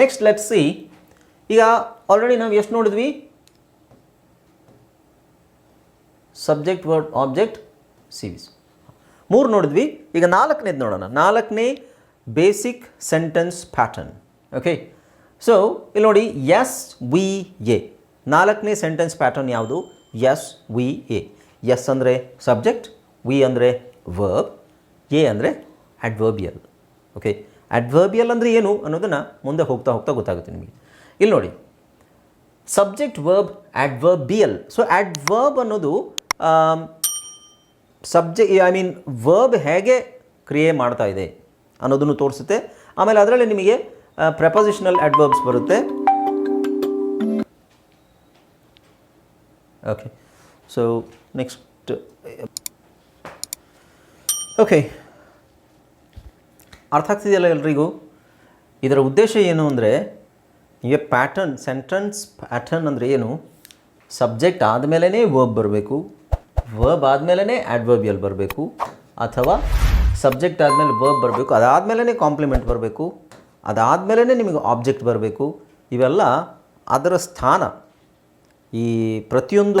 Next let see ಈಗ already ನಾವು ಎಷ್ಟು ನೋಡಿದ್ವಿ? ಸಬ್ಜೆಕ್ಟ್ ವರ್ಡ್ ಆಬ್ಜೆಕ್ಟ್ ಸಿರೀಸ್ ಮೂರು ನೋಡಿದ್ವಿ. ಈಗ ನಾಲ್ಕನೇದು ನೋಡೋಣ. ನಾಲ್ಕನೇ basic sentence pattern okay so ಇಲ್ಲಿ ನೋಡಿ ಎಸ್ ವಿ ಎ ನಾಲ್ಕನೇ ಸೆಂಟೆನ್ಸ್ ಪ್ಯಾಟರ್ನ್ ಯಾವುದು? ಎಸ್ ವಿ ಎ ಎಸ್ ಅಂದರೆ ಸಬ್ಜೆಕ್ಟ್ ವಿ ಅಂದರೆ ವರ್ಬ್ ಎ ಅಂದರೆ ಅಡ್ವರ್ಬಿಯಲ್ ಓಕೆ ಅಡ್ವರ್ಬಿಯಲ್ ಅಂದರೆ ಏನು ಅನ್ನೋದನ್ನು ಮುಂದೆ ಹೋಗ್ತಾ ಹೋಗ್ತಾ ಗೊತ್ತಾಗುತ್ತೆ ನಿಮಗೆ. ಇಲ್ಲಿ ನೋಡಿ. Subject verb adverbial so adverb ಅನ್ನೋದು ಸಬ್ಜೆಕ್ಟ್ ಐ ಮೀನ್ ವರ್ಬ್ ಹೇಗೆ ಕ್ರಿಯೆ ಮಾಡ್ತಾ ಇದೆ ಅನ್ನೋದನ್ನು ತೋರಿಸುತ್ತೆ. ಆಮೇಲೆ ಅದರಲ್ಲಿ ನಿಮಗೆ ಪ್ರೆಪೊಸಿಷನಲ್ ಅಡ್ವರ್ಬ್ಸ್ ಬರುತ್ತೆ. ಓಕೆ ಸೊ ನೆಕ್ಸ್ಟ್ ಓಕೆ ಅರ್ಥ ಆಗ್ತಿದೆಯಲ್ಲ ಎಲ್ರಿಗೂ? ಇದರ ಉದ್ದೇಶ ಏನು ಅಂದರೆ, ಈಗ ಪ್ಯಾಟರ್ನ್ ಸೆಂಟೆನ್ಸ್ ಪ್ಯಾಟರ್ನ್ ಅಂದರೆ ಏನು? ಸಬ್ಜೆಕ್ಟ್ ಆದಮೇಲೇ ವರ್ಬ್ ಬರಬೇಕು ವರ್ಬ್ ಆದಮೇಲೇ ಆಡ್ವರ್ಬಿಯಲ್ ಬರಬೇಕು, ಅಥವಾ ಸಬ್ಜೆಕ್ಟ್ ಆದಮೇಲೆ ವರ್ಬ್ ಬರಬೇಕು ಅದಾದಮೇಲೇ ಕಾಂಪ್ಲಿಮೆಂಟ್ ಬರಬೇಕು ಅದಾದಮೇಲೇ ನಿಮಗೆ ಆಬ್ಜೆಕ್ಟ್ ಬರಬೇಕು, ಇವೆಲ್ಲ ಅದರ ಸ್ಥಾನ. ಈ ಪ್ರತಿಯೊಂದು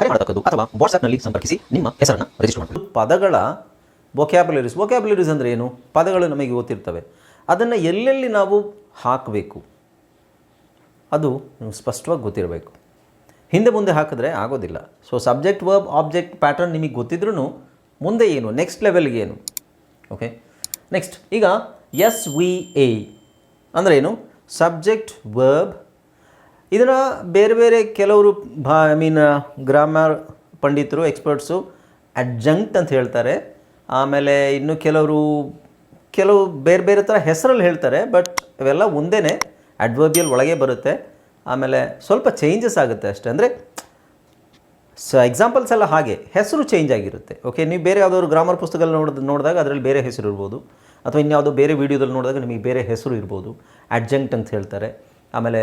ಕರೆ ಮಾಡತಕ್ಕದ್ದು ಅಥವಾ ವಾಟ್ಸ್ಆಪ್ನಲ್ಲಿ ಸಂಪರ್ಕಿಸಿ ನಿಮ್ಮ ಹೆಸರನ್ನು ರಿಜಿಸ್ಟರ್ ಮಾಡಬೇಕು ಪದಗಳ ವೊಕ್ಯಾಬುಲರೀಸ್ ವೊಕ್ಯಾಬುಲರೀಸ್ ಅಂದರೆ ಏನು? ಪದಗಳು ನಮಗೆ ಗೊತ್ತಿರ್ತವೆ. ಅದನ್ನು ಎಲ್ಲೆಲ್ಲಿ ನಾವು ಹಾಕಬೇಕು? ಅದು ಸ್ಪಷ್ಟವಾಗಿ ಗೊತ್ತಿರಬೇಕು. ಹಿಂದೆ ಮುಂದೆ ಹಾಕಿದ್ರೆ ಆಗೋದಿಲ್ಲ. So subject verb object pattern ನಿಮಗೆ ಗೊತ್ತಿದ್ರೂ ಮುಂದೆ ಏನು? ನೆಕ್ಸ್ಟ್ ಲೆವೆಲ್ಗೆ ಏನು? ಓಕೆ ನೆಕ್ಸ್ಟ್ ಈಗ ಎಸ್ ವಿ ಎ ಅಂದರೆ ಏನು? ಸಬ್ಜೆಕ್ಟ್ ವರ್ಬ್ ಇದನ್ನು ಬೇರೆ ಬೇರೆ ಕೆಲವರು ಭಾ ಐ ಮೀನ್ ಗ್ರಾಮರ್ ಪಂಡಿತರು ಎಕ್ಸ್ಪರ್ಟ್ಸು ಅಡ್ಜಂಕ್ಟ್ ಅಂತ ಹೇಳ್ತಾರೆ. ಆಮೇಲೆ ಇನ್ನು ಕೆಲವರು, ಕೆಲವು ಬೇರೆ ಬೇರೆ ಥರ ಹೆಸರಲ್ಲಿ ಹೇಳ್ತಾರೆ ಬಟ್ ಇವೆಲ್ಲ ಒಂದೇ ಅಡ್ವರ್ಬಿಯಲ್ ಒಳಗೆ ಬರುತ್ತೆ. ಆಮೇಲೆ ಸ್ವಲ್ಪ ಚೇಂಜಸ್ ಆಗುತ್ತೆ ಅಷ್ಟೇ. ಅಂದರೆ, ಸ ಎಕ್ಸಾಂಪಲ್ಸ್ ಎಲ್ಲ ಹಾಗೆ, ಹೆಸರು ಚೇಂಜ್ ಆಗಿರುತ್ತೆ. ಓಕೆ ನೀವು ಬೇರೆ ಯಾವುದಾದ್ರು ಗ್ರಾಮರ್ ಪುಸ್ತಕದಲ್ಲಿ ನೋಡಿದ ನೋಡಿದಾಗ ಅದರಲ್ಲಿ ಬೇರೆ ಹೆಸರು ಇರ್ಬೋದು. ಅಥವಾ ಇನ್ಯಾವುದೋ ಬೇರೆ ವೀಡಿಯೋದಲ್ಲಿ ನೋಡಿದಾಗ ನಿಮಗೆ ಬೇರೆ ಹೆಸರು ಇರ್ಬೋದು. ಅಡ್ಜಂಕ್ಟ್ ಅಂತ ಹೇಳ್ತಾರೆ. ಆಮೇಲೆ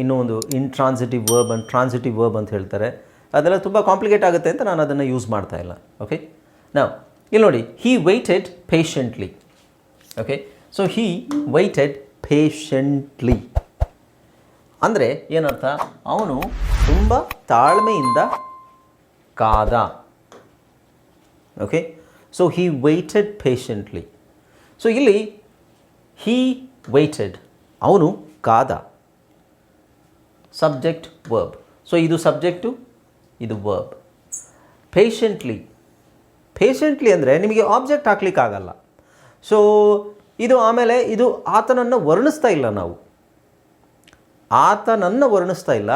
ಇನ್ನೂ ಒಂದು intransitive verb and transitive verb ಅಂತ ಹೇಳ್ತಾರೆ. ಅದೆಲ್ಲ ತುಂಬ ಕಾಂಪ್ಲಿಕೇಟ್ ಆಗುತ್ತೆ ಅಂತ ನಾನು ಅದನ್ನು ಯೂಸ್ ಮಾಡ್ತಾ ಇಲ್ಲ. ಓಕೆ ನಾವು ಇಲ್ಲಿ ನೋಡಿ he waited patiently okay so he waited patiently ಅಂದರೆ ಏನರ್ಥ? ಅವನು ತುಂಬ ತಾಳ್ಮೆಯಿಂದ ಕಾದ. Okay so he waited patiently so ಇಲ್ಲಿ ಹೀ ವೈಟೆಡ್ ಅವನು ಕಾದ. ಸಬ್ಜೆಕ್ಟ್ ವರ್ಬ್ ಸೊ ಇದು ಸಬ್ಜೆಕ್ಟು ಇದು ವರ್ಬ್ ಪೇಷೆಂಟ್ಲಿ ಪೇಷೆಂಟ್ಲಿ ಅಂದರೆ ನಿಮಗೆ ಆಬ್ಜೆಕ್ಟ್ ಹಾಕ್ಲಿಕ್ಕಾಗಲ್ಲ. ಸೊ ಇದು ಆಮೇಲೆ ಇದು ಆತನನ್ನು ವರ್ಣಿಸ್ತಾ ಇಲ್ಲ ನಾವು. ಆತನನ್ನು ವರ್ಣಿಸ್ತಾ ಇಲ್ಲ.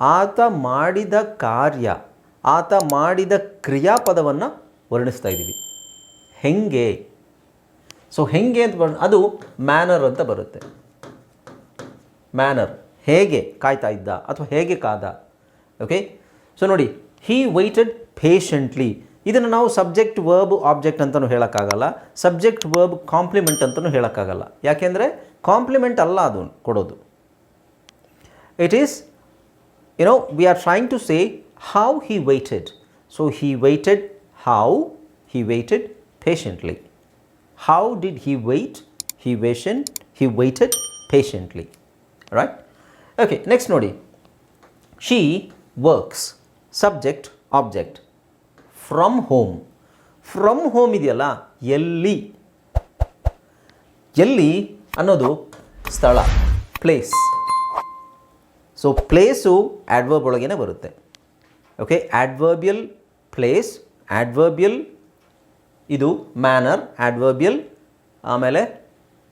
ಆತ ಮಾಡಿದ ಕಾರ್ಯ, ಆತ ಮಾಡಿದ ಕ್ರಿಯಾಪದವನ್ನು ವರ್ಣಿಸ್ತಾ ಇದ್ದೀವಿ. ಹೆಂಗೆ? ಸೊ ಹೆಂಗೆ ಅಂತ ಅದು ಮ್ಯಾನರ್ ಅಂತ ಬರುತ್ತೆ. ಮ್ಯಾನರ್ ಹೇಗೆ ಕಾಯ್ತಾ ಇದ್ದ ಅಥವಾ ಹೇಗೆ ಕಾದ? ಓಕೆ ಸೊ ನೋಡಿ ಹೀ ವೈಟೆಡ್ ಪೇಷಂಟ್ಲಿ ಇದನ್ನು ನಾವು ಸಬ್ಜೆಕ್ಟ್ ವರ್ಬ್ ಆಬ್ಜೆಕ್ಟ್ ಅಂತಲೂ ಹೇಳೋಕ್ಕಾಗಲ್ಲ. ಸಬ್ಜೆಕ್ಟ್ ವರ್ಬ್ ಕಾಂಪ್ಲಿಮೆಂಟ್ ಅಂತಲೂ ಹೇಳೋಕ್ಕಾಗಲ್ಲ. ಯಾಕೆಂದರೆ ಕಾಂಪ್ಲಿಮೆಂಟ್ ಅಲ್ಲ ಅದು ಕೊಡೋದು. It is you know we are trying to say how he waited. So, he waited how? He waited patiently. How did he wait? He waited he waited patiently. Right? Okay next ನೋಡಿ. She works subject object from home from home ಇದೆಯಲ್ಲ? ಎಲ್ಲಿ? ಎಲ್ಲಿ ಅನ್ನೋದು ಸ್ಥಳ place so place adverb ಒಳಗೇನೆ ಬರುತ್ತೆ. Okay ಆಡ್ವರ್ಬಿಯಲ್ place ಆಡ್ವರ್ಬಿಯಲ್ ಇದು manner ಆಡ್ವರ್ಬಿಯಲ್ ಆಮೇಲೆ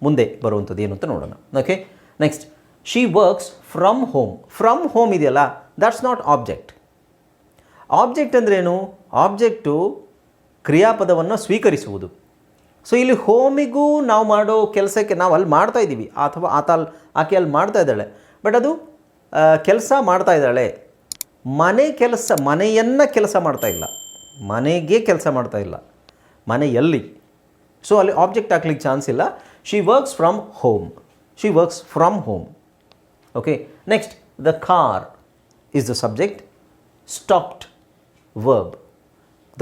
ಮುಂದೆ ಬರುವಂಥದ್ದು ಏನು ಅಂತ ನೋಡೋಣ. Okay next she works from home from home ಇದೆಯಲ್ಲ? ದಟ್ಸ್ ನಾಟ್ ಆಬ್ಜೆಕ್ಟ್ ಆಬ್ಜೆಕ್ಟ್ ಅಂದ್ರೇನು ಆಬ್ಜೆಕ್ಟು ಕ್ರಿಯಾಪದವನ್ನು ಸ್ವೀಕರಿಸುವುದು. ಸೊ ಇಲ್ಲಿ ಹೋಮಿಗೂ ನಾವು ಮಾಡೋ ಕೆಲಸಕ್ಕೆ ನಾವು ಅಲ್ಲಿ ಮಾಡ್ತಾ ಇದ್ದೀವಿ. ಅಥವಾ ಆತ ಅಲ್ಲಿ ಆಕೆ ಅಲ್ಲಿ ಮಾಡ್ತಾ ಇದ್ದಾಳೆ. ಬಟ್ ಅದು ಕೆಲಸ ಮಾಡ್ತಾ ಇದ್ದಾಳೆ. ಮನೆ ಕೆಲಸ, ಮನೆಯನ್ನು ಕೆಲಸ ಮಾಡ್ತಾ ಇಲ್ಲ. ಮನೆಗೆ ಕೆಲಸ ಮಾಡ್ತಾ ಇಲ್ಲ. ಮನೆಯಲ್ಲಿ. ಸೊ ಅಲ್ಲಿ ಆಬ್ಜೆಕ್ಟ್ ಹಾಕ್ಲಿಕ್ಕೆ ಚಾನ್ಸ್ ಇಲ್ಲ. She works from home she works from home okay next the car is the subject, stopped verb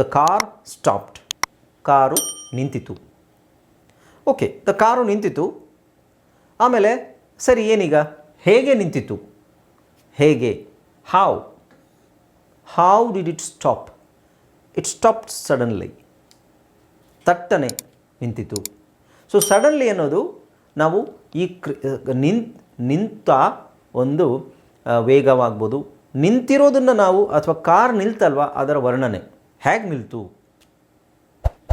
The car stopped. Car ನಿಂತಿತು ಓಕೆ ದ ಕಾರು ನಿಂತಿತು ಆಮೇಲೆ ಸರಿ ಏನೀಗ ಹೇಗೆ ನಿಂತಿತು ಹೇಗೆ how how did it stop it stop suddenly ತಟ್ಟನೆ ನಿಂತಿತು. ಸೊ ಸಡನ್ಲಿ ಅನ್ನೋದು ನಾವು ಈ ನಿಂತ್ ನಿಂತ ಒಂದು ವೇಗವಾಗ್ಬೋದು. ನಿಂತಿರೋದನ್ನು ನಾವು ಅಥವಾ ಕಾರ್ ನಿಲ್ತಲ್ವ? ಅದರ ವರ್ಣನೆ. ಹೇಗೆ ನಿಲ್ತು?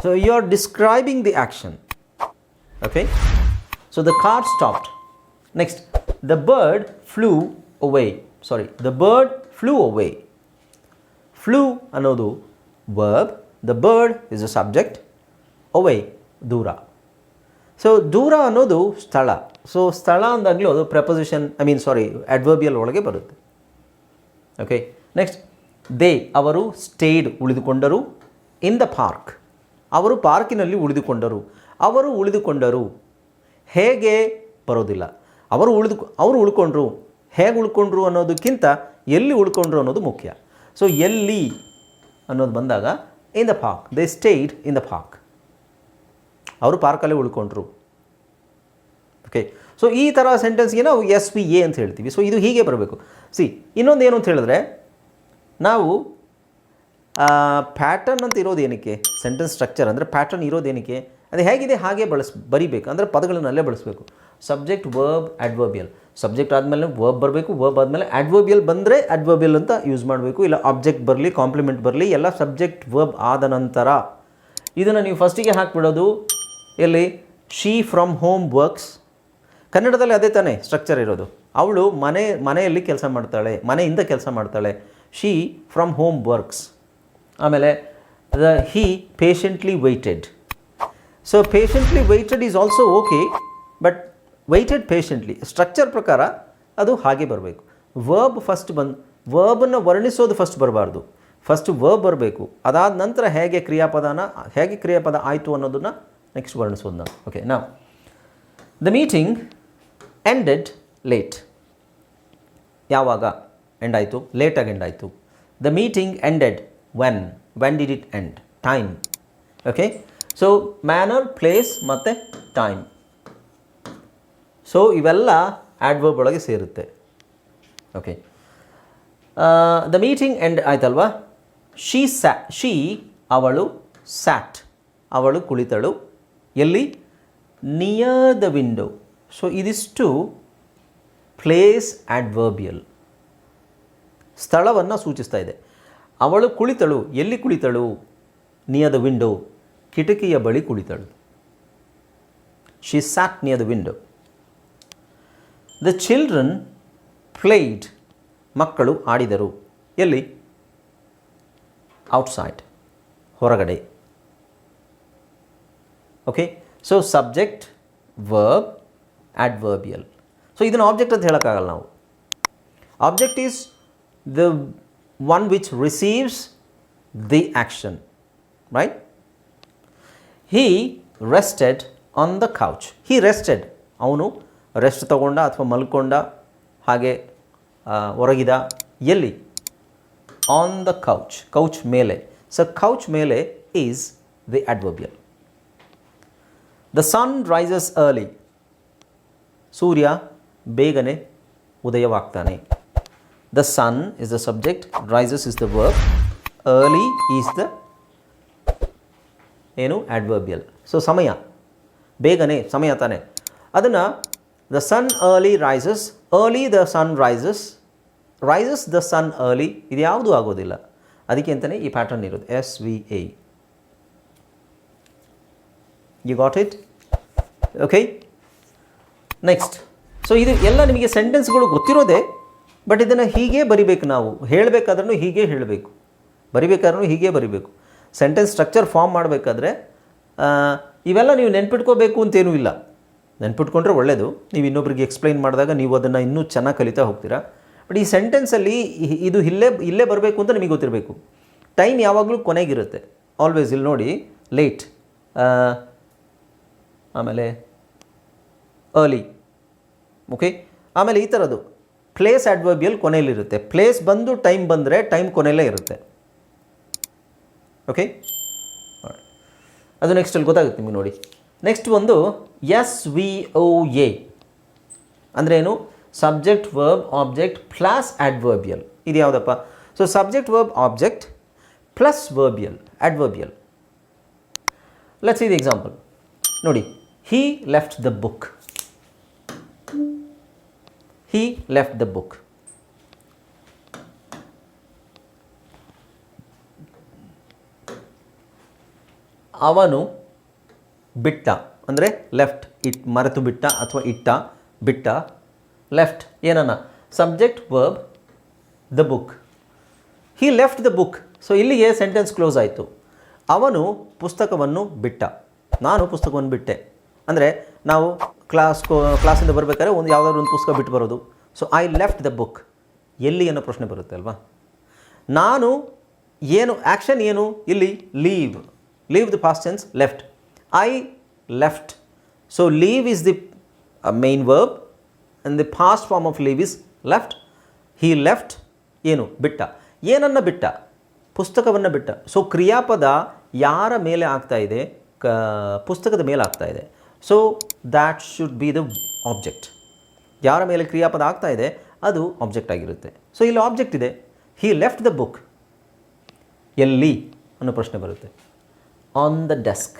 So you are describing the action okay so the car stopped next the bird flew away sorry the bird flew away flew ಅನ್ನೋದು verb the bird is a subject away ದೂರ. ಸೊ ದೂರ ಅನ್ನೋದು ಸ್ಥಳ. So ಸ್ಥಳ ಅಂದಾಗಲೂ ಅದು preposition I mean sorry adverbial ಒಳಗೆ ಬರುತ್ತೆ. ಓಕೆ ನೆಕ್ಸ್ಟ್ ದೇ ಅವರು ಸ್ಟೇಡ್ ಉಳಿದುಕೊಂಡರು. ಇನ್ ದ ಪಾರ್ಕ್ ಅವರು ಪಾರ್ಕಿನಲ್ಲಿ ಉಳಿದುಕೊಂಡರು. ಅವರು ಉಳಿದುಕೊಂಡರು. ಹೇಗೆ? ಬರೋದಿಲ್ಲ. ಅವರು ಉಳಿದು, ಅವರು ಉಳ್ಕೊಂಡ್ರು. ಹೇಗೆ ಉಳ್ಕೊಂಡ್ರು ಅನ್ನೋದಕ್ಕಿಂತ ಎಲ್ಲಿ ಉಳ್ಕೊಂಡ್ರು ಅನ್ನೋದು ಮುಖ್ಯ. ಸೊ ಎಲ್ಲಿ ಅನ್ನೋದು ಬಂದಾಗ in the park they stayed in the park ಅವರು ಪಾರ್ಕಲ್ಲೇ ಉಳ್ಕೊಂಡ್ರು. ಓಕೆ ಸೊ ಈ ಥರ ಸೆಂಟೆನ್ಸ್ಗೆ ನಾವು ಎಸ್ ವಿ ಎ ಅಂತ ಹೇಳ್ತೀವಿ. ಸೊ ಇದು ಹೀಗೆ ಬರಬೇಕು. ಸಿ ಇನ್ನೊಂದು ಏನು ಅಂತ ಹೇಳಿದ್ರೆ, ನಾವು ಪ್ಯಾಟರ್ನ್ ಅಂತ ಇರೋದು ಏನಕ್ಕೆ? ಸೆಂಟೆನ್ಸ್ ಸ್ಟ್ರಕ್ಚರ್ ಅಂದರೆ ಪ್ಯಾಟರ್ನ್ ಇರೋದು ಏನಕ್ಕೆ? ಅದು ಹೇಗಿದೆ? ಹಾಗೆ ಬಳಸ್, ಬರಿಬೇಕು. ಅಂದರೆ ಪದಗಳನ್ನಲ್ಲೇ ಬಳಸಬೇಕು. ಸಬ್ಜೆಕ್ಟ್ ವರ್ಬ್ ಅಡ್ವರ್ಬಿಯಲ್ ಸಬ್ಜೆಕ್ಟ್ ಆದಮೇಲೆ ವರ್ಬ್ ಬರಬೇಕು ವರ್ಬ್ ಆದಮೇಲೆ ಅಡ್ವರ್ಬಿಯಲ್ ಬಂದರೆ ಅಡ್ವರ್ಬಿಯಲ್ ಅಂತ ಯೂಸ್ ಮಾಡಬೇಕು. ಇಲ್ಲ ಆಬ್ಜೆಕ್ಟ್ ಬರಲಿ ಕಾಂಪ್ಲಿಮೆಂಟ್ ಬರಲಿ, ಎಲ್ಲ ಸಬ್ಜೆಕ್ಟ್ ವರ್ಬ್ ಆದ ನಂತರ. ಇದನ್ನು ನೀವು ಫಸ್ಟಿಗೆ ಹಾಕಿಬಿಡೋದು. ಎಲ್ಲಿ? ಶೀ ಫ್ರಮ್ ಹೋಮ್ ವರ್ಕ್ಸ್ ಕನ್ನಡದಲ್ಲಿ ಅದೇ ತಾನೇ ಸ್ಟ್ರಕ್ಚರ್ ಇರೋದು. ಅವಳು ಮನೆ, ಮನೆಯಲ್ಲಿ ಕೆಲಸ ಮಾಡ್ತಾಳೆ, ಮನೆಯಿಂದ ಕೆಲಸ ಮಾಡ್ತಾಳೆ. ಶೀ ಫ್ರಮ್ ಹೋಮ್ ವರ್ಕ್ಸ್ ಆಮೇಲೆ the he patiently waited so patiently waited is also okay but waited patiently structure ಪ್ರಕಾರ ಅದು ಹಾಗೆ ಬರಬೇಕು. ವರ್ಬ್ ಫಸ್ಟ್ ಬಂದು ವರ್ಬನ್ನು ವರ್ಣಿಸೋದು ಫಸ್ಟ್ ಬರಬಾರ್ದು. ಫಸ್ಟ್ ವರ್ಬ್ ಬರಬೇಕು. ಅದಾದ ನಂತರ ಹೇಗೆ ಕ್ರಿಯಾಪದನ, ಹೇಗೆ ಕ್ರಿಯಾಪದ ಆಯಿತು ಅನ್ನೋದನ್ನು ನೆಕ್ಸ್ಟ್ ವರ್ಣಿಸೋದು ನಾವು ಓಕೆ ನಾವು ದ ಮೀಟಿಂಗ್ ಎಂಡೆಡ್ ಲೇಟ್ ಯಾವಾಗ? ಎಂಡ್ ಆಯಿತು. ಲೇಟಾಗಿ ಎಂಡ್ ಆಯಿತು. The meeting ended when when did it end time okay so manner place ಮತ್ತು ಟೈಮ್ ಸೊ ಇವೆಲ್ಲ ಆಡ್ವರ್ಬ್ ಒಳಗೆ ಸೇರುತ್ತೆ. ಓಕೆ ದ ಮೀಟಿಂಗ್ ಎಂಡ್ ಆಯ್ತಲ್ವಾ? ಶೀ ಸ್ಯಾ ಶೀ ಅವಳು ಸ್ಯಾಟ್ ಅವಳು ಕುಳಿತಳು. ಎಲ್ಲಿ? ನಿಯರ್ ದ ವಿಂಡೋ ಸೊ ಇದಿಷ್ಟು ಪ್ಲೇಸ್ ಆಡ್ವರ್ಬಿಯಲ್ ಸ್ಥಳವನ್ನು ಸೂಚಿಸ್ತಾ ಇದೆ. ಅವಳು ಕುಳಿತಳು, ಎಲ್ಲಿ ಕುಳಿತಳು? ನಿಯರ್ ದ ವಿಂಡೋ ಕಿಟಕಿಯ ಬಳಿ ಕುಳಿತಳು. She sat near the window the children played ಮಕ್ಕಳು ಆಡಿದರು. ಎಲ್ಲಿ? ಔಟ್ಸೈಡ್ ಹೊರಗಡೆ. Okay so subject verb adverbial so ಇದನ್ನು ಆಬ್ಜೆಕ್ಟ್ ಅಂತ ಹೇಳೋಕ್ಕಾಗಲ್ಲ ನಾವು. Object is the one which receives the action right he rested on the couch he rested ಅವನು rest ತಗೊಂಡ ಅಥವಾ ಮಲ್ಕೊಂಡ, ಹಾಗೆ ಹೊರಗಿದ ಎಲ್ಲಿ? ಆನ್ ದ ಕೌಚ್ ಕೌಚ್ ಮೇಲೆ. ಸೊ ಕೌಚ್ ಮೇಲೆ is the adverbial the sun rises early ಸೂರ್ಯ ಬೇಗನೆ ಉದಯವಾಗ್ತಾನೆ. The sun is the subject rises is the verb early is the ಏನು? ಆಡ್ವರ್ಬಿಯಲ್ ಸೊ ಸಮಯ. ಬೇಗನೆ, ಸಮಯ ತಾನೆ. ಅದನ್ನು the sun early rises early the sun rises rises the sun early ಇದು ಯಾವುದೂ ಆಗೋದಿಲ್ಲ. ಅದಕ್ಕೆ ಅಂತಲೇ ಈ ಪ್ಯಾಟರ್ನ್ ಇರೋದು S V A you got it okay next so ಇದು ಎಲ್ಲ ನಿಮಗೆ ಸೆಂಟೆನ್ಸ್ಗಳು ಗೊತ್ತಿರೋದೇ ಬಟ್ ಇದನ್ನು ಹೀಗೆ ಬರಿಬೇಕು ನಾವು. ಹೇಳಬೇಕಾದ್ರೂ ಹೀಗೆ ಹೇಳಬೇಕು. ಬರಿಬೇಕಾದ್ರೂ ಹೀಗೆ ಬರಿಬೇಕು. ಸೆಂಟೆನ್ಸ್ ಸ್ಟ್ರಕ್ಚರ್ ಫಾರ್ಮ್ ಮಾಡಬೇಕಾದ್ರೆ ಇವೆಲ್ಲ ನೀವು ನೆನ್ಪಿಟ್ಕೋಬೇಕು ಅಂತೇನೂ ಇಲ್ಲ. ನೆನ್ಪಿಟ್ಕೊಂಡ್ರೆ ಒಳ್ಳೆಯದು ನೀವು ಇನ್ನೊಬ್ರಿಗೆ ಎಕ್ಸ್ಪ್ಲೈನ್ ಮಾಡಿದಾಗ ನೀವು ಅದನ್ನು ಇನ್ನೂ ಚೆನ್ನಾಗಿ ಕಲಿತಾ ಹೋಗ್ತೀರಾ. ಬಟ್ ಈ ಸೆಂಟೆನ್ಸಲ್ಲಿ ಇದು ಇಲ್ಲೇ ಇಲ್ಲೇ ಬರಬೇಕು ಅಂತ ನಿಮಗೆ ಗೊತ್ತಿರಬೇಕು. ಟೈಮ್ ಯಾವಾಗಲೂ ಕೊನೆಗಿರುತ್ತೆ. ಆಲ್ವೇಸ್ ಇಲ್ಲಿ ನೋಡಿ ಲೇಟ್ ಆಮೇಲೆ ಅರ್ಲಿ ಓಕೆ ಆಮೇಲೆ ಈ ಥರದ್ದು. ಪ್ಲೇಸ್ ಅಡ್ವರ್ಬಿಯಲ್ ಕೊನೆಯಲ್ಲಿರುತ್ತೆ. ಪ್ಲೇಸ್ ಬಂದು ಟೈಮ್ ಬಂದರೆ ಟೈಮ್ ಕೊನೆಯಲ್ಲೇ ಇರುತ್ತೆ. ಓಕೆ ಅದು ನೆಕ್ಸ್ಟ್ ಅಲ್ಲಿ ಗೊತ್ತಾಗುತ್ತೆ ನಿಮಗೆ ನೋಡಿ. ನೆಕ್ಸ್ಟ್ ಒಂದು ಎಸ್ ವಿ ಒ ಎ ಅಂದರೆ ಏನು? Subject verb object plus adverbial ಇದು ಯಾವುದಪ್ಪ? So subject verb object plus verbial adverbial let's ಇದು ಎಕ್ಸಾಂಪಲ್ ನೋಡಿ. He left the book he left the book ಅವನು ಬಿಟ್ಟ, ಅಂದರೆ ಲೆಫ್ಟ್ ಇಟ್, ಮರೆತು ಬಿಟ್ಟ ಅಥವಾ ಇಟ್ಟ, ಬಿಟ್ಟ ಲೆಫ್ಟ್ ಏನನ್ನ? Subject verb the book he left the book so ಇಲ್ಲಿಗೆ ಸೆಂಟೆನ್ಸ್ ಕ್ಲೋಸ್ ಆಯಿತು. ಅವನು ಪುಸ್ತಕವನ್ನು ಬಿಟ್ಟ. ನಾನು ಪುಸ್ತಕವನ್ನು ಬಿಟ್ಟೆ. ಅಂದರೆ ನಾವು ಕ್ಲಾಸ್ ಕ್ಲಾಸಿಂದ ಬರಬೇಕಾದ್ರೆ ಒಂದು ಯಾವುದಾದ್ರು ಒಂದು ಪುಸ್ತಕ ಬಿಟ್ಟು ಬರೋದು. So I left the book ಎಲ್ಲಿ ಅನ್ನೋ ಪ್ರಶ್ನೆ ಬರುತ್ತೆ ಅಲ್ವಾ? ನಾನು ಏನು ಆ್ಯಕ್ಷನ್ ಏನು? ಇಲ್ಲಿ leave leave the past tense left I left so leave is the main verb and the fast form of leave is left he left ಏನು? ಬಿಟ್ಟ. ಏನನ್ನು ಬಿಟ್ಟ? ಪುಸ್ತಕವನ್ನು ಬಿಟ್ಟ. ಸೊ ಕ್ರಿಯಾಪದ ಯಾರ ಮೇಲೆ ಆಗ್ತಾ ಇದೆ? ಕ ಪುಸ್ತಕದ ಮೇಲೆ ಆಗ್ತಾ ಇದೆ. So that should be the object ಯಾರ ಮೇಲೆ ಕ್ರಿಯಾಪದ ಆಗ್ತಾ ಇದೆ, ಅದು ಆಬ್ಜೆಕ್ಟ್ ಆಗಿರುತ್ತೆ. ಸೊ ಇಲ್ಲಿ ಆಬ್ಜೆಕ್ಟ್ ಇದೆ. ಹಿ ಲೆಫ್ಟ್ ದ ಬುಕ್ ಎಲ್ಲಿ ಅನ್ನೋ ಪ್ರಶ್ನೆ ಬರುತ್ತೆ. ಆನ್ ದ ಡೆಸ್ಕ್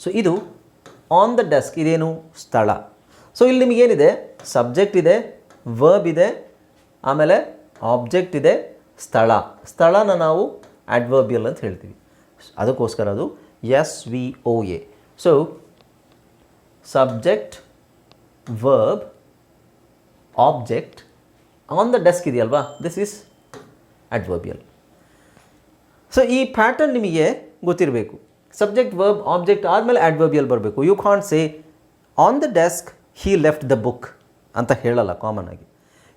ಸೊ ಇದು ಆನ್ ದ ಡೆಸ್ಕ್ ಇದೇನು? ಸ್ಥಳ. ಸೊ ಇಲ್ಲಿ ನಿಮಗೇನಿದೆ ಸಬ್ಜೆಕ್ಟ್ ಇದೆ ವರ್ಬ್ ಇದೆ, ಆಮೇಲೆ ಆಬ್ಜೆಕ್ಟ್ ಇದೆ, ಸ್ಥಳ. ಸ್ಥಳನ ನಾವು ಅಡ್ವರ್ಬಿಯಲ್ ಅಂತ ಹೇಳ್ತೀವಿ. ಅದಕ್ಕೋಸ್ಕರ ಅದು S V O A so subject verb object on the desk ಇದೆಯಲ್ವಾ? ದಿಸ್ ಈಸ್ ಅಡ್ವರ್ಬಿಯಲ್ ಸೊ ಈ ಪ್ಯಾಟರ್ನ್ ನಿಮಗೆ ಗೊತ್ತಿರಬೇಕು. ಸಬ್ಜೆಕ್ಟ್ ವರ್ಬ್ ಆಬ್ಜೆಕ್ಟ್ ಆದಮೇಲೆ ಅಡ್ವರ್ಬಿಯಲ್ ಬರಬೇಕು. You can't say on the desk he left the book ಅಂತ ಹೇಳಲ್ಲ ಕಾಮನ್ ಆಗಿ.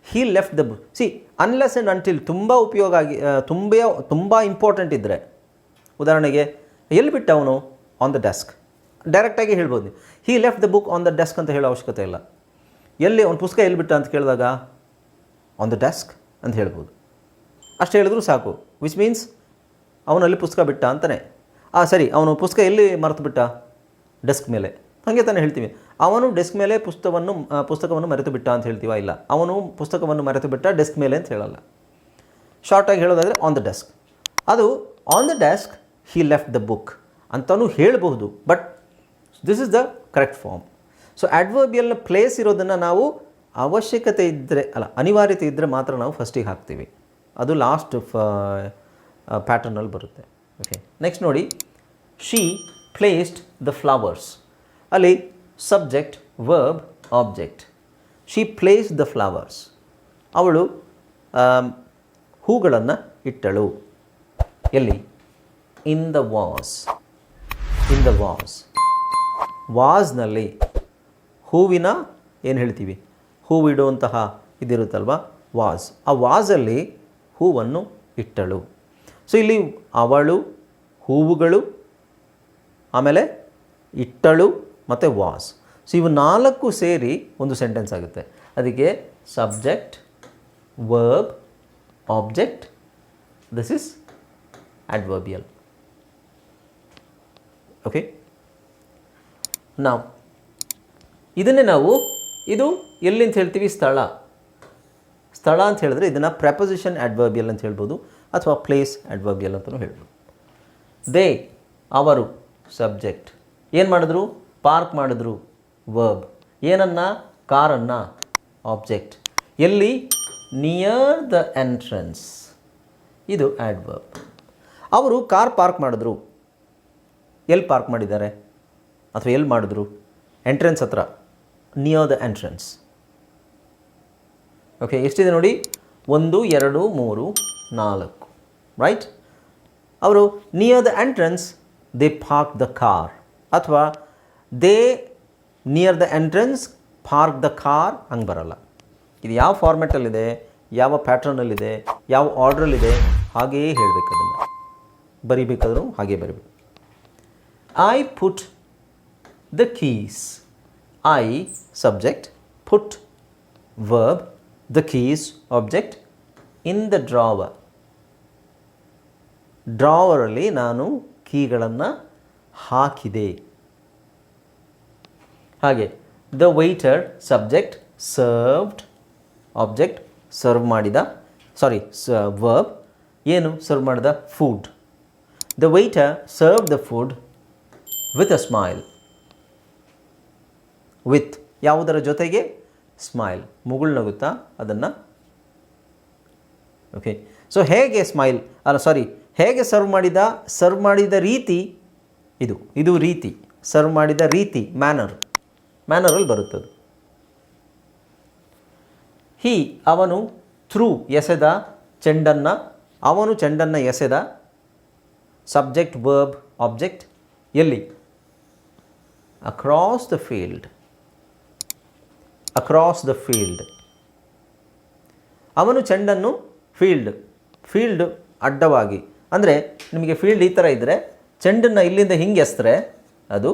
He left the book see unless and until ತುಂಬ ಉಪಯೋಗ ಆಗಿ ತುಂಬ ತುಂಬ ಇಂಪಾರ್ಟೆಂಟ್ ಇದ್ದರೆ ಉದಾಹರಣೆಗೆ, ಎಲ್ಲಿ ಬಿಟ್ಟ ಅವನು ಆನ್ ದ ಡೆಸ್ಕ್ ಡೈರೆಕ್ಟಾಗಿ ಹೇಳ್ಬೋದು. He left the book on the desk ಅಂತ ಹೇಳೋ ಅವಶ್ಯಕತೆ ಇಲ್ಲ. ಎಲ್ಲಿ ಒಂದು ಪುಸ್ತಕ ಎಲ್ಲಿ ಬಿಟ್ಟ ಅಂತ ಕೇಳಿದಾಗ ಆನ್ ದ ಡೆಸ್ಕ್ ಅಂತ ಹೇಳ್ಬೋದು. ಅಷ್ಟು ಹೇಳಿದ್ರು ಸಾಕು. ವಿಚ್ ಮೀನ್ಸ್ ಅವನಲ್ಲಿ ಪುಸ್ತಕ ಬಿಟ್ಟ ಅಂತಾನೆ. ಆ, ಸರಿ, ಅವನು ಪುಸ್ತಕ ಎಲ್ಲಿ ಮರೆತು ಬಿಟ್ಟ? ಡೆಸ್ಕ್ ಮೇಲೆ. ಹಾಗೆ ತಾನೇ ಹೇಳ್ತೀವಿ. ಅವನು ಡೆಸ್ಕ್ ಮೇಲೆ ಪುಸ್ತಕವನ್ನು ಪುಸ್ತಕವನ್ನು ಮರೆತು ಬಿಟ್ಟ ಅಂತ ಹೇಳ್ತೀವ? ಇಲ್ಲ. ಅವನು ಪುಸ್ತಕವನ್ನು ಮರೆತು ಬಿಟ್ಟ ಡೆಸ್ಕ್ ಮೇಲೆ ಅಂತ ಹೇಳಲ್ಲ. ಶಾರ್ಟಾಗಿ ಹೇಳೋದಾದರೆ ಆನ್ ದ ಡೆಸ್ಕ್ ಅದು on the desk he left the book ಅಂತಲೂ ಹೇಳಬಹುದು. But this is the correct form so ಅಡ್ವರ್ಬಿಯಲ್ನ place ಇರೋದನ್ನು ನಾವು ಅವಶ್ಯಕತೆ ಇದ್ದರೆ ಅಲ್ಲ, ಅನಿವಾರ್ಯತೆ ಇದ್ದರೆ ಮಾತ್ರ ನಾವು ಫಸ್ಟಿಗೆ ಹಾಕ್ತೀವಿ. ಅದು ಲಾಸ್ಟ್ ಪ್ಯಾಟರ್ನಲ್ಲಿ ಬರುತ್ತೆ. ಓಕೆ ನೆಕ್ಸ್ಟ್ ನೋಡಿ ಶಿ ಪ್ಲೇಸ್ಡ್ ದ ಫ್ಲವರ್ಸ್ ಅಲ್ಲಿ subject verb object she place the flowers ಅವಳು ಹೂಗಳನ್ನು ಇಟ್ಟಳು. ಎಲ್ಲಿ? In the vase in the vase ವಾಸ್ನಲ್ಲಿ ಹೂವಿನ ಏನು ಹೇಳ್ತೀವಿ? ಹೂವಿಡುವಂತಹ ಇದಿರುತ್ತಲ್ವ? ವಾಸ್. ಆ ವಾಸಲ್ಲಿ ಹೂವನ್ನು ಇಟ್ಟಳು. ಸೊ ಇಲ್ಲಿ ಅವಳು, ಹೂವುಗಳು, ಆಮೇಲೆ ಇಟ್ಟಳು ಮತ್ತು ವಾಸ್. ಸೊ ಇವು ನಾಲ್ಕು ಸೇರಿ ಒಂದು ಸೆಂಟೆನ್ಸ್ ಆಗುತ್ತೆ. ಅದಕ್ಕೆ subject verb object this is adverbial okay ನಾವು. ಇದನ್ನೇ ನಾವು ಇದು ಎಲ್ಲಿ ಅಂತ ಹೇಳ್ತೀವಿ? ಸ್ಥಳ. ಸ್ಥಳ ಅಂತ ಹೇಳಿದ್ರೆ ಇದನ್ನು ಪ್ರೆಪೊಸಿಷನ್ ಅಡ್ವರ್ಬಿಯಲ್ ಅಂತ ಹೇಳ್ಬೋದು ಅಥವಾ ಪ್ಲೇಸ್ ಅಡ್ವರ್ಬಿಯಲ್ ಅಂತಲೂ ಹೇಳ್ಬೋದು. ದೇ ಅವರು ಸಬ್ಜೆಕ್ಟ್ ಏನು ಮಾಡಿದ್ರು? ಪಾರ್ಕ್ ಮಾಡಿದ್ರು. ವರ್ಬ್ ಏನನ್ನ? ಕಾರನ್ನು. ಆಬ್ಜೆಕ್ಟ್ ಎಲ್ಲಿ? ನಿಯರ್ ದ ಎಂಟ್ರೆನ್ಸ್ ಇದು ಆಡ್ವರ್ಬ್ ಅವರು ಕಾರ್ ಪಾರ್ಕ್ ಮಾಡಿದ್ರು. ಎಲ್ಲಿ ಪಾರ್ಕ್ ಮಾಡಿದ್ದಾರೆ? ಅಥವಾ ಎಲ್ಲಿ ಮಾಡಿದ್ರು? ಎಂಟ್ರೆನ್ಸ್ ಹತ್ರ. ನಿಯರ್ ದ ಎಂಟ್ರೆನ್ಸ್ ಓಕೆ ಎಷ್ಟಿದೆ ನೋಡಿ? ಒಂದು, ಎರಡು, ಮೂರು, ನಾಲ್ಕು. ರೈಟ್ ಅವರು near the entrance they park the car ಅಥವಾ they near the entrance park the car ಹಂಗೆ ಬರಲ್ಲ. ಇದು ಯಾವ ಫಾರ್ಮೆಟಲ್ಲಿದೆ ಯಾವ ಪ್ಯಾಟ್ರನಲ್ಲಿದೆ ಯಾವ ಆರ್ಡ್ರಲ್ಲಿದೆ ಹಾಗೆಯೇ ಹೇಳಬೇಕು ಅದನ್ನು. ಬರಿಬೇಕಾದ್ರೂ ಹಾಗೆ ಬರಿಬೇಕು. I put the keys I subject put verb the keys object in the drawer ಡ್ರಾವರಲ್ಲಿ ನಾನು ಕೀಗಳನ್ನು ಹಾಕಿದೆ. ಹಾಗೆ the waiter subject served object serve ಮಾಡಿದ. ಸಾರಿ ವರ್ಬ್ ಏನು ಸರ್ವ್ ಮಾಡಿದ? Food the waiter serve the food with a smile with ಯಾವುದರ ಜೊತೆಗೆ? Smile. ಮುಗುಳ್ನಗುತ್ತಾ ಅದನ್ನು ಓಕೆ ಸೊ ಹೇಗೆ ಸ್ಮೈಲ್? ಅಲ್ಲ ಸಾರಿ ಹೇಗೆ ಸರ್ವ್ ಮಾಡಿದ? ಸರ್ವ್ ಮಾಡಿದ ರೀತಿ ಇದು. ಇದು ರೀತಿ. ಸರ್ವ್ ಮಾಡಿದ ರೀತಿ. ಮ್ಯಾನರ್ ಮ್ಯಾನರಲ್ಲಿ ಬರುತ್ತದೆ. ಹಿ ಅವನು ಥ್ರೂ ಎಸೆದ ಚೆಂಡನ್ನು, ಅವನು ಚೆಂಡನ್ನು ಎಸೆದ ಸಬ್ಜೆಕ್ಟ್ ವರ್ಬ್ ಆಬ್ಜೆಕ್ಟ್ ಎಲ್ಲಿ? Across the field across the field ಅವನು ಚೆಂಡನ್ನು ಫೀಲ್ಡ್ ಫೀಲ್ಡ್ ಅಡ್ಡವಾಗಿ. ಅಂದರೆ ನಿಮಗೆ ಫೀಲ್ಡ್ ಈ ಥರ ಇದ್ದರೆ ಚೆಂಡನ್ನು ಇಲ್ಲಿಂದ ಹಿಂಗೆ ಎಸ್ತರೆ ಅದು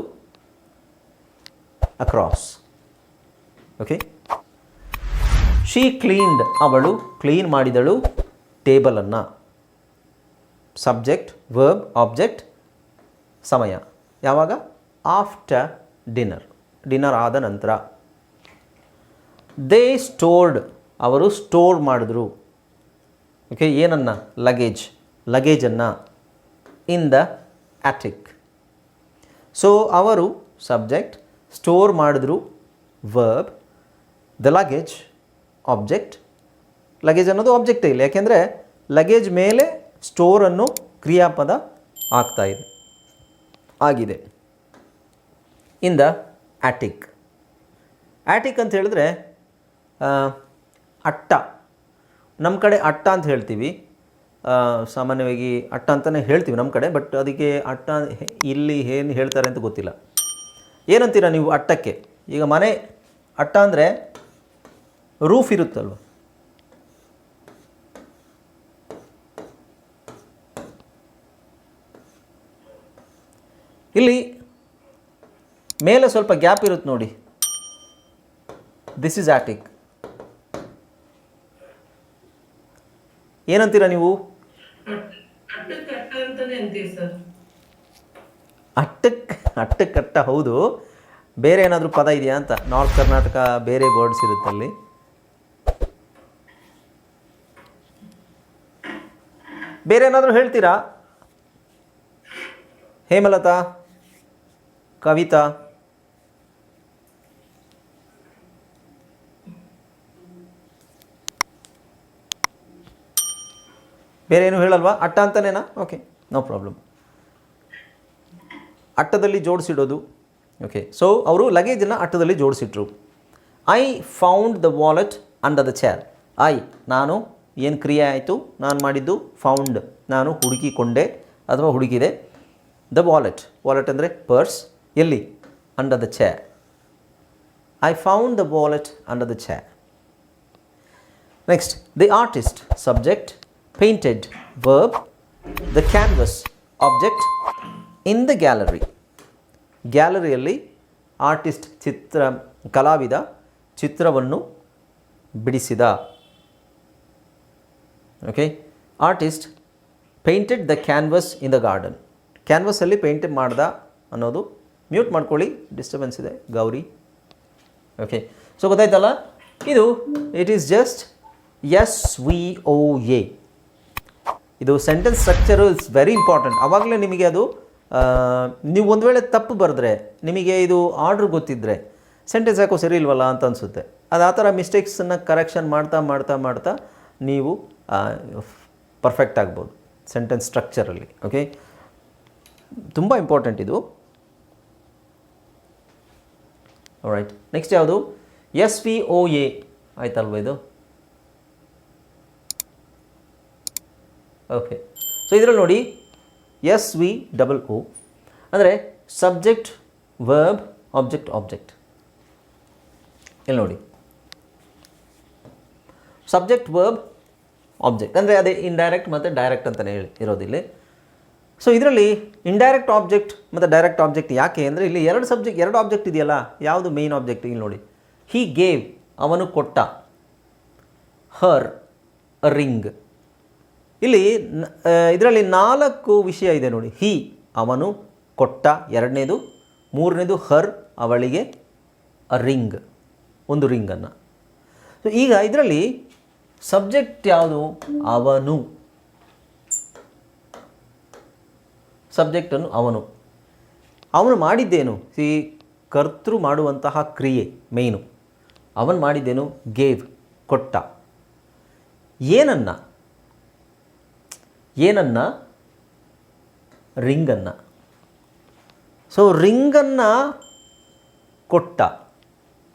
ಅಕ್ರಾಸ್ ಓಕೆ ಶೀ ಕ್ಲೀನ್ಡ್ ಅವಳು ಕ್ಲೀನ್ ಮಾಡಿದಳು ಟೇಬಲನ್ನು ಸಬ್ಜೆಕ್ಟ್ ವರ್ಬ್ ಆಬ್ಜೆಕ್ಟ್ ಸಮಯ. ಯಾವಾಗ? ಆಫ್ಟರ್ ಡಿನ್ನರ್ ಡಿನ್ನರ್ ಆದ ನಂತರ. ದೇ ಸ್ಟೋರ್ಡ್ ಅವರು ಸ್ಟೋರ್ ಮಾಡಿದ್ರು. ಓಕೆ ಏನನ್ನು? ಲಗೇಜ್ ಲಗೇಜನ್ನು ಇನ್ ದ ಆಟಿಕ್ ಸೊ ಅವರು ಸಬ್ಜೆಕ್ಟ್ ಸ್ಟೋರ್ ಮಾಡಿದ್ರು verb the luggage object luggage ಅನ್ನೋದು ಆಬ್ಜೆಕ್ಟೇ ಇಲ್ಲ, ಯಾಕೆಂದರೆ ಲಗೇಜ್ ಮೇಲೆ ಸ್ಟೋರನ್ನು ಕ್ರಿಯಾಪದ ಆಗ್ತಾ ಇದೆ. ಆಗಿದೆ. ಇನ್ ದ ಆಟಿಕ್ ಆಟಿಕ್ ಅಂತ ಹೇಳಿದ್ರೆ ಅಟ್ಟ. ನಮ್ಮ ಕಡೆ ಅಟ್ಟ ಅಂತ ಹೇಳ್ತೀವಿ. ಸಾಮಾನ್ಯವಾಗಿ ಅಟ್ಟ ಅಂತಲೇ ಹೇಳ್ತೀವಿ ನಮ್ಮ ಕಡೆ, ಬಟ್ ಅದಕ್ಕೆ ಅಟ್ಟ ಇಲ್ಲಿ ಏನು ಹೇಳ್ತಾರೆ ಅಂತ ಗೊತ್ತಿಲ್ಲ. ಏನಂತೀರ ನೀವು ಅಟ್ಟಕ್ಕೆ? ಈಗ ಮನೆ ಅಟ್ಟ ಅಂದರೆ ರೂಫ್ ಇರುತ್ತಲ್ವ? ಇಲ್ಲಿ ಮೇಲೆ ಸ್ವಲ್ಪ ಗ್ಯಾಪ್ ಇರುತ್ತೆ ನೋಡಿ. ದಿಸ್ ಇಸ್ ಆಟಿಕ್ ಏನಂತೀರ ನೀವು? ಅಟ್ಟಕ್ಕೆ ಅಟ್ಟಕ್ಕೆ ಅಟ್ಟ ಹೌದು. ಬೇರೆ ಏನಾದರೂ ಪದ ಇದೆಯಾ ಅಂತ? ನಾರ್ತ್ ಕರ್ನಾಟಕ ಬೇರೆ ವರ್ಡ್ಸ್ ಇರುತ್ತಲ್ಲಿ ಬೇರೆ ಏನಾದರೂ ಹೇಳ್ತೀರಾ? ಹೇಮಲತಾ ಕವಿತಾ. ಬೇರೆ ಏನು ಹೇಳಲ್ವಾ? ಅಟ್ಟ ಅಂತನೇನಾ? ಓಕೆ ನೋ ಪ್ರಾಬ್ಲಮ್ ಅಟ್ಟದಲ್ಲಿ ಜೋಡಿಸಿಡೋದು. ಓಕೆ ಸೊ ಅವರು ಲಗೇಜನ್ನು ಅಟ್ಟದಲ್ಲಿ ಜೋಡಿಸಿಟ್ರು. I found the wallet under the chair I ನಾನು ಏನು ಕ್ರಿಯೆ ಆಯಿತು? ನಾನು ಮಾಡಿದ್ದು ಫೌಂಡ್ ನಾನು ಹುಡುಕಿಕೊಂಡೆ ಅಥವಾ ಹುಡುಕಿದೆ. ದ ವಾಲೆಟ್ ವಾಲೆಟ್ ಅಂದರೆ ಪರ್ಸ್ ಎಲ್ಲಿ? Under the chair I found the wallet under the chair next the artist subject painted verb the canvas object in the gallery ಗ್ಯಾಲರಿಯಲ್ಲಿ ಆರ್ಟಿಸ್ಟ್ ಚಿತ್ರ ಕಲಾವಿದ ಚಿತ್ರವನ್ನು ಬಿಡಿಸಿದ okay artist painted the canvas in the garden ಕ್ಯಾನ್ವಸಲ್ಲಿ paint ಮಾಡ್ದ ಅನ್ನೋದು mute ಮಾಡ್ಕೊಳ್ಳಿ disturbance ಇದೆ, Gauri. Okay so ಗೊತ್ತಾಯ್ತಲ್ಲ? ಇದು it is just S V O A ಇದು sentence structure it's very important ಅವಾಗಲೇ ನಿಮಗೆ ಅದು ನೀವು ಒಂದು ವೇಳೆ ತಪ್ಪು ಬರೆದ್ರೆ, ನಿಮಗೆ ಇದು ಆರ್ಡ್ರ್ ಗೊತ್ತಿದ್ದರೆ ಸೆಂಟೆನ್ಸ್ ಯಾಕೋ ಸರಿ ಇಲ್ವಲ್ಲ ಅಂತ ಅನಿಸುತ್ತೆ. ಅದು ಆ ಥರ ಮಿಸ್ಟೇಕ್ಸನ್ನು ಕರೆಕ್ಷನ್ ಮಾಡ್ತಾ ಮಾಡ್ತಾ ಮಾಡ್ತಾ ನೀವು ಪರ್ಫೆಕ್ಟ್ ಆಗ್ಬೋದು ಸೆಂಟೆನ್ಸ್ ಸ್ಟ್ರಕ್ಚರಲ್ಲಿ ಓಕೆ ತುಂಬ ಇಂಪಾರ್ಟೆಂಟ್ ಇದು. ರೈಟ್ ನೆಕ್ಸ್ಟ್ ಯಾವುದು? ಎಸ್ ವಿ ಓ ಎ ಆಯ್ತಲ್ವ ಇದು? ಓಕೆ ಸೊ ಇದರಲ್ಲಿ ನೋಡಿ ಎಸ್ ವಿ ಡಬಲ್ ಓ ಅಂದರೆ ಸಬ್ಜೆಕ್ಟ್ ವರ್ಬ್ ಆಬ್ಜೆಕ್ಟ್ ಆಬ್ಜೆಕ್ಟ್ ಇಲ್ಲಿ ನೋಡಿ. ಸಬ್ಜೆಕ್ಟ್ ವರ್ಬ್ ಆಬ್ಜೆಕ್ಟ್ ಅಂದರೆ ಅದೇ ಇಂಡೈರೆಕ್ಟ್ ಮತ್ತು ಡೈರೆಕ್ಟ್ ಅಂತಲೇ ಹೇಳಿ ಇರೋದಿಲ್ಲಿ ಸೊ ಇದರಲ್ಲಿ ಇಂಡೈರೆಕ್ಟ್ ಆಬ್ಜೆಕ್ಟ್ ಮತ್ತು ಡೈರೆಕ್ಟ್ ಆಬ್ಜೆಕ್ಟ್ ಯಾಕೆ ಅಂದರೆ ಇಲ್ಲಿ ಎರಡು ಸಬ್ಜೆಕ್ಟ್ ಎರಡು ಆಬ್ಜೆಕ್ಟ್ ಇದೆಯಲ್ಲ, ಯಾವುದು ಮೇನ್ ಆಬ್ಜೆಕ್ಟ್ ಇಲ್ಲಿ ನೋಡಿ. ಹೀ ಗೇವ್ ಅವನು ಕೊಟ್ಟ. ಹರ್ ರಿಂಗ್ ಇಲ್ಲಿ ಇದರಲ್ಲಿ ನಾಲ್ಕು ವಿಷಯ ಇದೆ ನೋಡಿ. ಹಿ, ಅವನು ಕೊಟ್ಟ ಎರಡನೇದು, ಮೂರನೇದು ಹರ್, ಅವಳಿಗೆ ರಿಂಗ್, ಒಂದು ರಿಂಗನ್ನು. ಸೊ ಈಗ ಇದರಲ್ಲಿ ಸಬ್ಜೆಕ್ಟ್ ಯಾವುದು? ಅವನು. ಸಬ್ಜೆಕ್ಟನ್ನು ಅವನು. ಅವನು ಮಾಡಿದ್ದೇನು? ಸಿ, ಕರ್ತೃ ಮಾಡುವಂತಹ ಕ್ರಿಯೆ, ಮೇಯ್ನು. ಅವನು ಮಾಡಿದ್ದೇನು? ಗೇವ್, ಕೊಟ್ಟ. ಏನನ್ನ? ಏನನ್ನ? ರಿಂಗನ್ನು. ಸೊ ರಿಂಗನ್ನು ಕೊಟ್ಟ.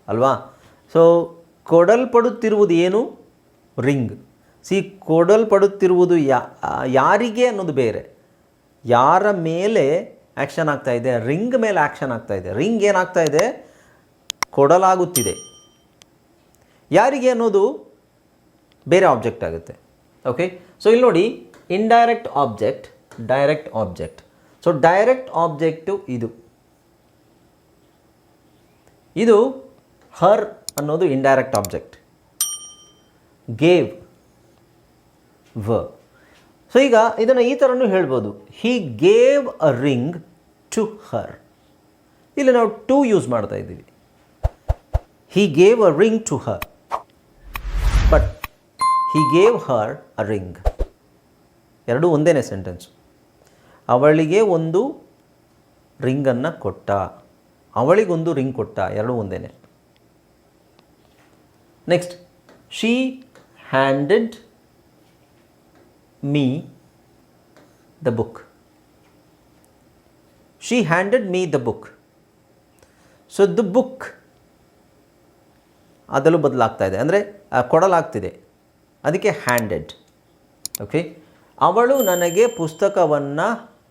ಅಲ್ವಾ? ಸೊ ಕೊಡಲ್ಪಡುತ್ತಿರುವುದು ಏನು? ರಿಂಗ್. ಸಿ ಕೊಡಲ್ಪಡುತ್ತಿರುವುದು ಯಾ, ಯಾರಿಗೆ ಅನ್ನೋದು ಬೇರೆ. ಯಾರ ಮೇಲೆ ಆ್ಯಕ್ಷನ್ ಇದೆ? ರಿಂಗ್ ಮೇಲೆ ಆ್ಯಕ್ಷನ್ ಆಗ್ತಾ ಇದೆ. ರಿಂಗ್ ಏನಾಗ್ತಾ ಇದೆ? ಕೊಡಲಾಗುತ್ತಿದೆ. ಯಾರಿಗೆ ಅನ್ನೋದು ಬೇರೆ ಆಬ್ಜೆಕ್ಟ್ ಆಗುತ್ತೆ. ಓಕೆ ಸೊ ಇಲ್ಲಿ ನೋಡಿ indirect object direct object so direct object ಇದು. ಇದು ಹರ್ ಅನ್ನೋದು ಇಂಡೈರೆಕ್ಟ್ ಆಬ್ಜೆಕ್ಟ್ ಗೇವ್ ವ ಸೊ ಈಗ ಇದನ್ನು ಈ ಥರನೂ ಹೇಳ್ಬೋದು. He gave a ring to her ಇಲ್ಲಿ ನಾವು ಟು ಯೂಸ್ ಮಾಡ್ತಾ ಇದ್ದೀವಿ. He gave a ring to her but he gave her a ring ಎರಡೂ ಒಂದೇ ಸೆಂಟೆನ್ಸ್ ಅವಳಿಗೆ ಒಂದು ರಿಂಗನ್ನು ಕೊಟ್ಟ. ಅವಳಿಗೊಂದು ರಿಂಗ್ ಕೊಟ್ಟ. ಎರಡೂ ಒಂದೇ next she handed me the book she handed me the book so the book ಅದರಲ್ಲೂ ಬದಲಾಗ್ತಾ ಇದೆ. ಅಂದರೆ ಕೊಡಲಾಗ್ತಿದೆ. ಅದಕ್ಕೆ ಹ್ಯಾಂಡೆಡ್ ಓಕೆ ಅವಳು ನನಗೆ ಪುಸ್ತಕವನ್ನು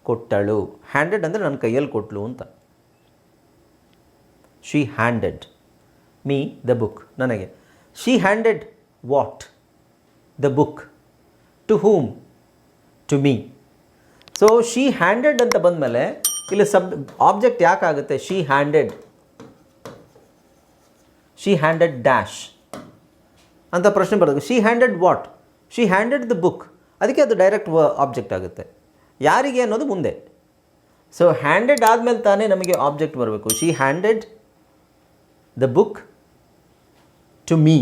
ಕೊಟ್ಟಳು. ಹ್ಯಾಂಡೆಡ್ ಅಂದರೆ ನನ್ನ ಕೈಯಲ್ಲಿ ಕೊಟ್ಟಳು ಅಂತ. She handed me the book ನನಗೆ. She handed what the book to whom to me so she handed ಅಂತ ಬಂದಮೇಲೆ, ಇಲ್ಲಿ ಸಬ್ object ಯಾಕಾಗುತ್ತೆ? She handed she handed dash ಅಂತ ಪ್ರಶ್ನೆ ಬರೋದು she handed what she handed the book ಅದಕ್ಕೆ ಅದು ಡೈರೆಕ್ಟ್ ಆಬ್ಜೆಕ್ಟ್ ಆಗುತ್ತೆ. ಯಾರಿಗೆ ಅನ್ನೋದು ಮುಂದೆ. ಸೊ ಹ್ಯಾಂಡೆಡ್ ಆದಮೇಲೆ ತಾನೇ ನಮಗೆ ಆಬ್ಜೆಕ್ಟ್ ಬರಬೇಕು. She handed the book to me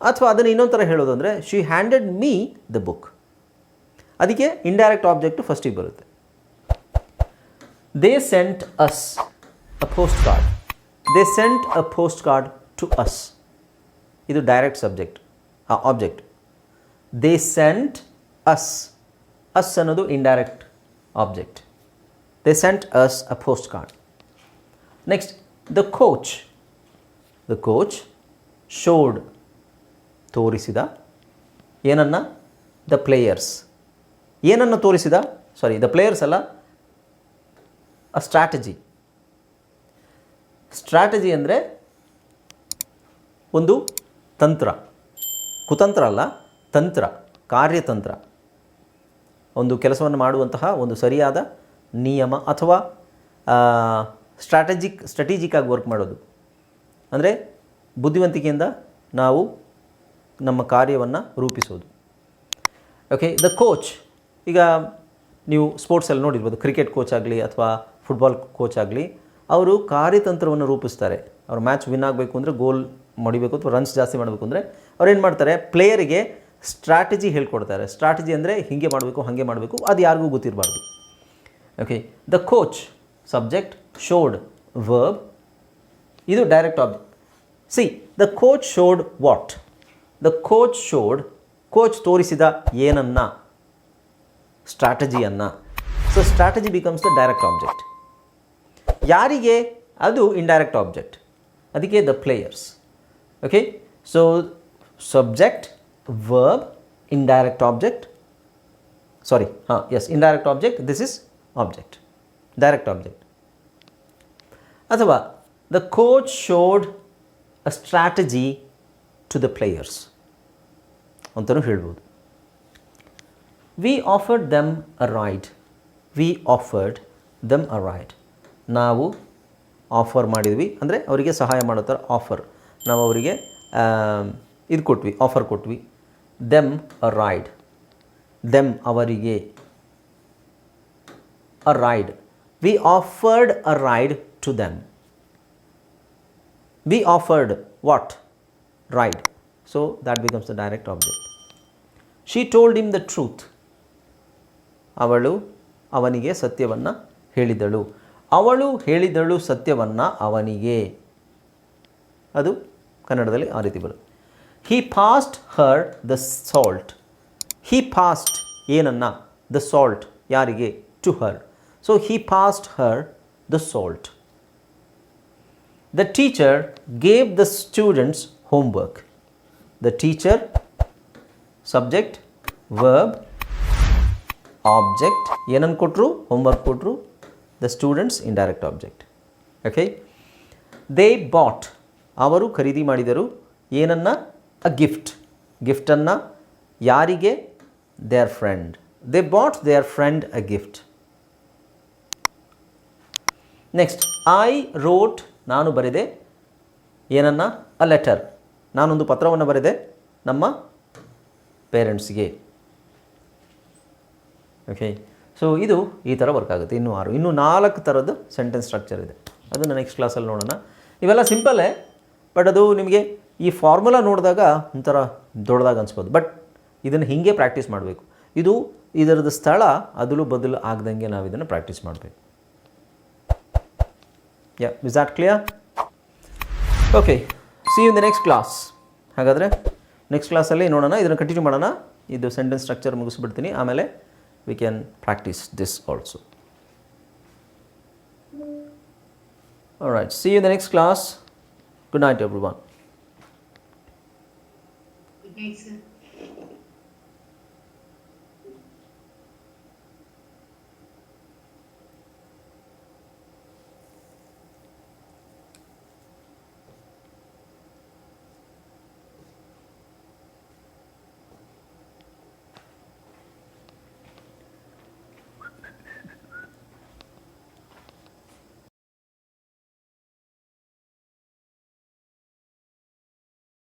ಅಥವಾ ಅದನ್ನು ಇನ್ನೊಂದು ಥರ ಹೇಳೋದು ಅಂದರೆ she handed me the book ಅದಕ್ಕೆ ಇಂಡೈರೆಕ್ಟ್ ಆಬ್ಜೆಕ್ಟ್ ಫಸ್ಟಿಗೆ ಬರುತ್ತೆ. They sent us a postcard they sent a postcard to us ಇದು direct subject object they sent us us ಅನ್ನೋದು indirect object they sent us a postcard next the coach the coach showed ತೋರಿಸಿದ ಏನನ್ನು? The players ಏನನ್ನು ತೋರಿಸಿದ? Sorry the players ಅಲ್ಲ a strategy strategy ಅಂದರೆ ಒಂದು ತಂತ್ರ. ಕುತಂತ್ರ ಅಲ್ಲ ತಂತ್ರ, ಕಾರ್ಯತಂತ್ರ. ಒಂದು ಕೆಲಸವನ್ನು ಮಾಡುವಂತಹ ಒಂದು ಸರಿಯಾದ ನಿಯಮ ಅಥವಾ ಸ್ಟ್ರಾಟಜಿಕ್ ಸ್ಟ್ರಾಟಜಿಕ್ ಆಗಿ ವರ್ಕ್ ಮಾಡೋದು. ಅಂದರೆ ಬುದ್ಧಿವಂತಿಕೆಯಿಂದ ನಾವು ನಮ್ಮ ಕಾರ್ಯವನ್ನು ರೂಪಿಸೋದು. ಓಕೆ ದ ಕೋಚ್ ಈಗ ನೀವು ಸ್ಪೋರ್ಟ್ಸಲ್ಲಿ ನೋಡಿರ್ಬೋದು ಕ್ರಿಕೆಟ್ ಕೋಚ್ ಆಗಲಿ ಅಥವಾ ಫುಟ್ಬಾಲ್ ಕೋಚ್ ಆಗಲಿ, ಅವರು ಕಾರ್ಯತಂತ್ರವನ್ನು ರೂಪಿಸ್ತಾರೆ. ಅವರು ಮ್ಯಾಚ್ ವಿನ್ ಆಗಬೇಕು ಅಂದರೆ ಗೋಲ್ ಮಾಡಬೇಕು ಅಥವಾ ರನ್ಸ್ ಜಾಸ್ತಿ ಮಾಡಬೇಕು ಅಂದರೆ ಅವ್ರು ಏನು ಮಾಡ್ತಾರೆ? ಪ್ಲೇಯರಿಗೆ ಸ್ಟ್ರಾಟಜಿ ಹೇಳ್ಕೊಡ್ತಾರೆ. ಸ್ಟ್ರಾಟಜಿ ಅಂದರೆ ಹೀಗೆ ಮಾಡಬೇಕು, ಹಾಗೆ ಮಾಡಬೇಕು, ಅದು ಯಾರಿಗೂ ಗೊತ್ತಿರಬಾರ್ದು. Okay the coach subject showed verb ಇದು direct object see the coach showed what the coach showed coach ತೋರಿಸಿದ ಏನನ್ನ? ಸ್ಟ್ರಾಟಜಿಯನ್ನು. So strategy becomes the direct object ಯಾರಿಗೆ? ಅದು ಇಂಡೈರೆಕ್ಟ್ ಆಬ್ಜೆಕ್ಟ್ ಅದಕ್ಕೆ the players okay so subject verb indirect object sorry ಹಾಂ S indirect object this is object direct object ಅಥವಾ the coach showed a strategy to the players ಅಂತಲೂ ಹೇಳ್ಬೋದು. We offered them a ride we offered them a ride ನಾವು offer ಮಾಡಿದ್ವಿ, ಅಂದರೆ ಅವರಿಗೆ ಸಹಾಯ ಮಾಡೋ ಥರ ಆಫರ್ ನಾವು ಅವರಿಗೆ ಇದು ಕೊಟ್ವಿ ಆಫರ್ ಕೊಟ್ವಿ. ದೆಮ್ ರೈಡ್ ದೆಮ್ ಅವರಿಗೆ a ride we offered a ride to them we offered what ride so that becomes the direct object she told him the truth ಅವಳು ಅವನಿಗೆ ಸತ್ಯವನ್ನು ಹೇಳಿದಳು. ಅವಳು ಹೇಳಿದಳು ಸತ್ಯವನ್ನು ಅವನಿಗೆ. ಅದು ಕನ್ನಡದಲ್ಲಿ ಆ ರೀತಿ ಬರುತ್ತೆ. He passed her the salt he passed ಏನನ್ನ? ದ ಸಾಲ್ಟ್ ಯಾರಿಗೆ? To her so he passed her the salt the teacher gave the students homework the teacher subject verb object ಏನನ್ನು ಕೊಟ್ಟರು ಹೋಮ್ವರ್ಕ್ ಕೊಟ್ಟರು the students indirect object okay they bought ಅವರು ಖರೀದಿ ಮಾಡಿದರು. ಏನನ್ನ? A gift ಗಿಫ್ಟನ್ನು ಯಾರಿಗೆ? Their friend they bought their friend a gift next I wrote ನಾನು ಬರೆದೆ, ಏನನ್ನ? ಅ ಲೆಟರ್ ನಾನೊಂದು ಪತ್ರವನ್ನು ಬರೆದೆ, ನಮ್ಮ ಪೇರೆಂಟ್ಸ್ಗೆ. ಓಕೆ ಸೊ ಇದು ಈ ಥರ ವರ್ಕ್ ಆಗುತ್ತೆ. ಇನ್ನೂ ಆರು. ಇನ್ನೂ ನಾಲ್ಕು ಥರದ್ದು ಸೆಂಟೆನ್ಸ್ ಸ್ಟ್ರಕ್ಚರ್ ಇದೆ. ಅದನ್ನು ನೆಕ್ಸ್ಟ್ ಕ್ಲಾಸಲ್ಲಿ ನೋಡೋಣ. ಇವೆಲ್ಲ ಸಿಂಪಲ್ಲೇ ಬಟ್ ಅದು ನಿಮಗೆ ಈ ಫಾರ್ಮುಲಾ ನೋಡಿದಾಗ ಒಂಥರ ದೊಡ್ಡದಾಗಿ ಅನಿಸ್ಬೋದು. ಬಟ್ ಇದನ್ನು ಹೀಗೆ ಪ್ರಾಕ್ಟೀಸ್ ಮಾಡಬೇಕು. ಇದು ಇದರದ್ದು ಸ್ಥಳ ಅದಲು ಬದಲು ಆಗ್ದಂಗೆ ನಾವು ಇದನ್ನು ಪ್ರಾಕ್ಟೀಸ್ ಮಾಡಬೇಕು. Yeah is that clear okay see in the next class ಹಾಗಾದರೆ ನೆಕ್ಸ್ಟ್ ಕ್ಲಾಸಲ್ಲಿ ನೋಡೋಣ, ಇದನ್ನು ಕಂಟಿನ್ಯೂ ಮಾಡೋಣ. ಇದು ಸೆಂಟೆನ್ಸ್ ಸ್ಟ್ರಕ್ಚರ್ ಮುಗಿಸ್ಬಿಡ್ತೀನಿ. ಆಮೇಲೆ we can practice this also right see in the next class good night everyone Good 有一次。